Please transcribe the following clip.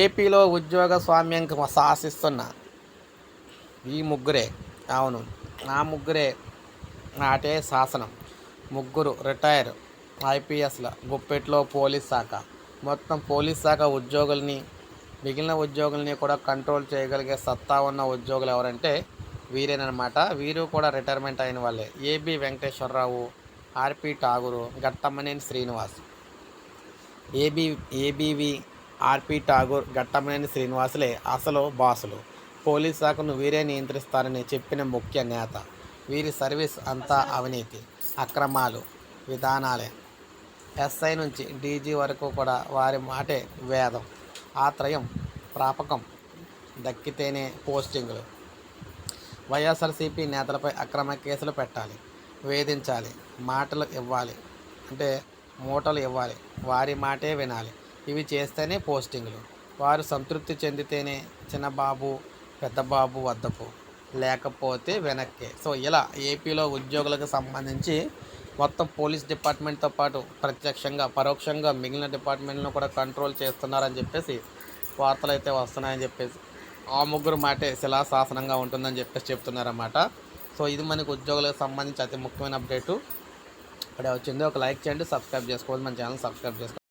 ఏపీలో ఉద్యోగ స్వామ్యం శాసిస్తున్న ఈ ముగ్గురే అవును ఆ ముగ్గురే నాటే శాసనం. ముగ్గురు రిటైర్ ఐపీఎస్ల గుప్పెట్లో పోలీస్ శాఖ. మొత్తం పోలీస్ శాఖ ఉద్యోగుల్ని మిగిలిన ఉద్యోగుల్ని కూడా కంట్రోల్ చేయగలిగే సత్తా ఉన్న ఉద్యోగులు ఎవరంటే వీరేనమాట వీరు కూడా రిటైర్మెంట్ అయిన వాళ్ళే. AB Venkateswara Rao RP Thakur Ghattamaneni Srinivas. AB ABV RP Thakur Ghattamaneni శ్రీనివాసులే అసలు బాసులు. పోలీస్ శాఖను వీరే నియంత్రిస్తారని చెప్పిన ముఖ్య నేత. వీరి సర్వీస్ అంతా అవినీతి అక్రమాలు విధానాలే. ఎస్ఐ నుంచి డీజీ వరకు కూడా వారి మాటే వేదం. ఆత్రయం ప్రాపకం దక్కితేనే పోస్టింగులు. వైఎస్ఆర్సీపీ నేతలపై అక్రమ కేసులు పెట్టాలి వేధించాలి మాటలు ఇవ్వాలి అంటే మూటలు ఇవ్వాలి వారి మాటే వినాలి. ఇవి చేస్తేనే పోస్టింగ్లు. వారు సంతృప్తి చెందితేనే చిన్నబాబు పెద్దబాబు వద్దకు లేకపోతే వెనక్కే. సో ఇలా ఏపీలో ఉద్యోగులకు సంబంధించి మొత్తం పోలీస్ డిపార్ట్మెంట్తో పాటు ప్రత్యక్షంగా పరోక్షంగా మిగిలిన డిపార్ట్మెంట్లను కూడా కంట్రోల్ చేస్తున్నారని చెప్పేసి వార్తలు అయితే వస్తున్నాయని చెప్పేసి ఆ ముగ్గురు మాటే శిలాశాసనంగా ఉంటుందని చెప్పేసి చెప్తున్నారన్నమాట. సో ఇది మనకు ఉద్యోగులకు సంబంధించి అతి ముఖ్యమైన అప్డేటు. ఇక్కడ వచ్చింది. ఒక లైక్ చేయండి సబ్స్క్రైబ్ చేసుకోవాలి మన ఛానల్ సబ్స్క్రైబ్ చేసుకోండి